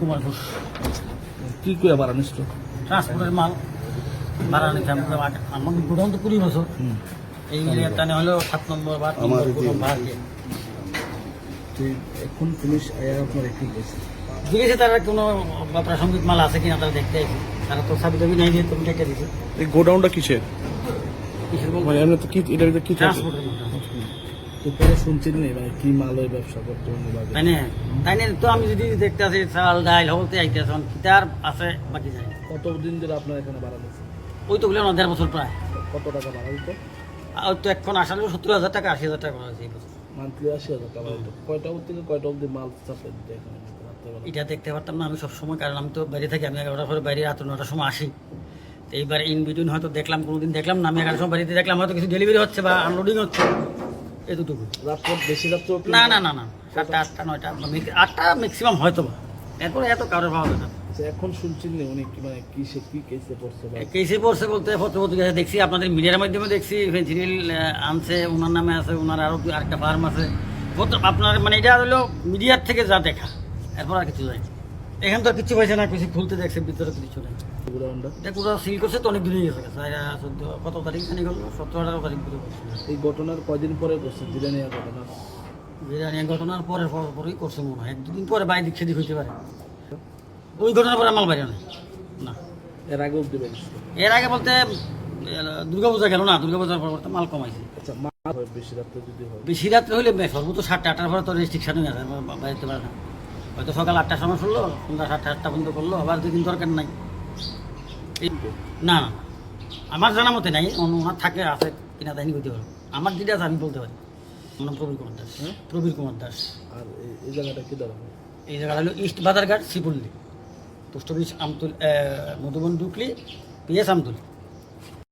কুমার ঘোষ। কি করে বাড়ানো ছিল ট্রান্সপোর্টের মাল। ভাড়া নিতাম আমার গোডাউন তো কুড়ি বছর। এই টানে হলো সাত নম্বর বা ভাড়া দিয়ে এখন পুলিশ আপনার কি বলছে জিজ্ঞেসে তারা কোনো বা প্রাসঙ্গিক মাল আছে কিনা তারা দেখতে আইছে। তারা তো সাবি দাবি নাই দিয়ে তুমি ডেকে দিছে। এই গোডাউনটা কিসের? কিসের মানে এমনি তো কি ভিতরে কি ট্রান্সপোর্টের মাল তো পরে শুনছেন নেই মানে কি মালের ব্যবসা করতে অন্য তাই না তাই না? তো আমি যদি দেখতে আসি চাল হলতে কিতার আছে বাকি যায় কতদিন ধরে আপনার এখানে দিচ্ছে? ওই তো বললাম দেড় বছর প্রায়। কত টাকা দিত আর তো এখন আসলে সত্তর হাজার টাকা আশি হাজার টাকা এই বছর। মান্থলি আশি হাজার টাকা কয়টা থেকে কয়টা অবধি মাল চাপে দিতে এখানে? এটা দেখতে পারতাম না আমি সবসময় কারণ আমি তো বাইরে থাকি আমি এগারোটার পরে বাইরে রাত নটার সময় আসি। তো এইবার ইন বিটুইন হয়তো দেখলাম কোনোদিন দেখলাম না আমি এগারোটার সময় বাড়িতে দেখলাম হয়তো কিছু ডেলিভারি হচ্ছে বা আনলোডিং হচ্ছে। এতটুকু বেশি না না না না সাতটা আটটা নয়টা আটটা ম্যাক্সিমাম হয়তো বা। এত কারোর না। আচ্ছা, এখন শুনছেন উনি কি মানে কি কেসে পড়ছে কেসে পড়ছে বলতে দেখছি আপনাদের মিডিয়ার মাধ্যমে দেখছি ফেন্সিডিল আনছে ওনার নামে আছে ওনার আরও আরেকটা ফার্ম আছে। আপনার মানে এটা হলো মিডিয়ার থেকে যা দেখা এরপর আর কিছু যায় এখান তো কিছু হয়েছে না কিছু খুলতে দেখছে ভিতরে কিছু নেই। গোডাউনটা এটা পুরো সিল করছে তো অনেক দূরে গেছে। চোদ্দ কত তারিখ খানি গেল সতেরো আঠারো তারিখ দূরে এই ঘটনার পরে করছে? ঘটনা। ঘটনার পরে পর- পরেই করছে মনে হয়। এক দুদিন পরে বাইরে দিক সেদিক হইতে পারে। ওই ঘটনার পরে আমার বাইরে নেই। না। এর আগে অব্দি এর আগে বলতে দুর্গা পূজা গেল না। দুর্গা পূজার পর মাল কমাইছে। আচ্ছা বেশি রাত্রে যদি বেশি রাত্রে হলে সর্বোচ্চ সাতটা আটটার পরে তো রেস্ট্রিকশন হয়ে গেছে পারে না। হয়তো সকাল আটটার সময় শুনলো সন্ধ্যা সাতটা আটটা পর্যন্ত করল আবার দুদিন দরকার নাই। না আমার জানা মতে নাই ওনার থাকে আছে কিনা তাই করতে পারব আমার যেটা আছে আমি বলতে পারি। আমার নাম প্রবীর কুমার দাস। হ্যাঁ? প্রবীর কুমার দাস। আর এই- জায়গাটা কি দাঁড়াবে এই জায়গাটা হলো east Bazarghat Sripalli post office Amtul Madhuban Dukli PS Amtul.